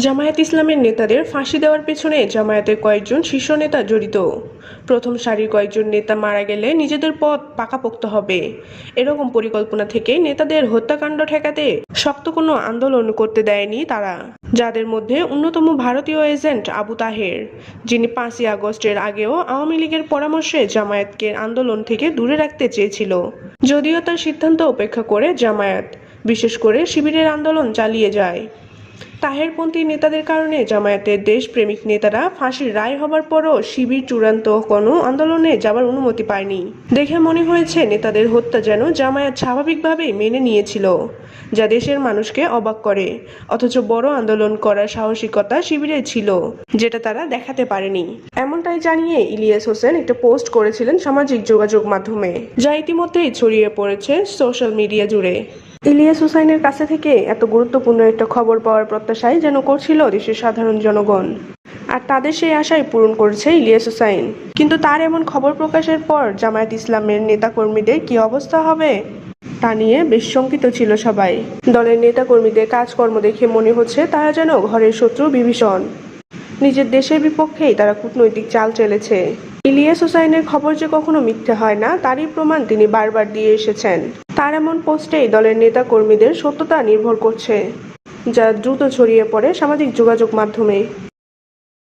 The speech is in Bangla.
জামায়াত ইসলামের নেতাদের ফাঁসি দেওয়ার পেছনে জামায়াতের কয়েকজন শীর্ষ নেতা জড়িত। প্রথম সারির কয়েকজন নেতা মারা গেলে নিজেদের পথ পাকাপোক্ত হবে। এরকম পরিকল্পনা থেকে নেতাদের হত্যাকাণ্ড ঠেকাতে শক্ত কোনো আন্দোলন করতে দেয়নি তারা, যাদের মধ্যে অন্যতম ভারতীয় এজেন্ট আবু তাহের, যিনি পাঁচই আগস্টের আগেও আওয়ামী লীগের পরামর্শে জামায়াতকে আন্দোলন থেকে দূরে রাখতে চেয়েছিল। যদিও তার সিদ্ধান্ত উপেক্ষা করে জামায়াত, বিশেষ করে শিবিরের আন্দোলন চালিয়ে যায়। তাহেরপন্থী নেতাদের কারণে জামায়াতের দেশপ্রেমিক নেতারা ফাঁসির রায় হবার পরও শিবির চূড়ান্ত কোনো আন্দোলনে যাবার অনুমতি পায়নি। দেখে মনে হয়েছে, নেতাদের হত্যা যেন জামায়াত স্বাভাবিকভাবেই মেনে নিয়েছিল, যা দেশের মানুষকে অবাক করে। অথচ বড় আন্দোলন করার সাহসিকতা শিবিরে ছিল, যেটা তারা দেখাতে পারেনি। এমনটাই জানিয়ে ইলিয়াস হোসেন একটা পোস্ট করেছিলেন সামাজিক যোগাযোগ মাধ্যমে, যা ইতিমধ্যেই ছড়িয়ে পড়েছে সোশ্যাল মিডিয়া জুড়ে। ইলিয়াস হুসাইনের কাছে থেকে এত গুরুত্বপূর্ণ একটা খবর পাওয়ার প্রত্যাশাই যেন করছিল দেশের সাধারণ জনগণ। আর তাদের সেই আশাই পূরণ করেছে ইলিয়াস হুসাইন। কিন্তু তার এমন খবর প্রকাশের পর জামায়াত ইসলামের নেতাকর্মীদের কি অবস্থা হবে, তা নিয়ে বেশ শঙ্কিত ছিল সবাই। দলের নেতাকর্মীদের কাজকর্ম দেখে মনে হচ্ছে তারা যেন ঘরের শত্রু বিভীষণ। নিজের দেশের বিপক্ষেই তারা কূটনৈতিক চাল চলেছে। ইলিয়াস হোসাইনের খবর যে কখনো মিথ্যে হয় না, তারই প্রমাণ তিনি বারবার দিয়ে এসেছেন। তার এমন পোস্টেই দলের নেতা কর্মীদের সত্যতা নির্ভর করছে, যা দ্রুত ছড়িয়ে পড়ে সামাজিক যোগাযোগ মাধ্যমে।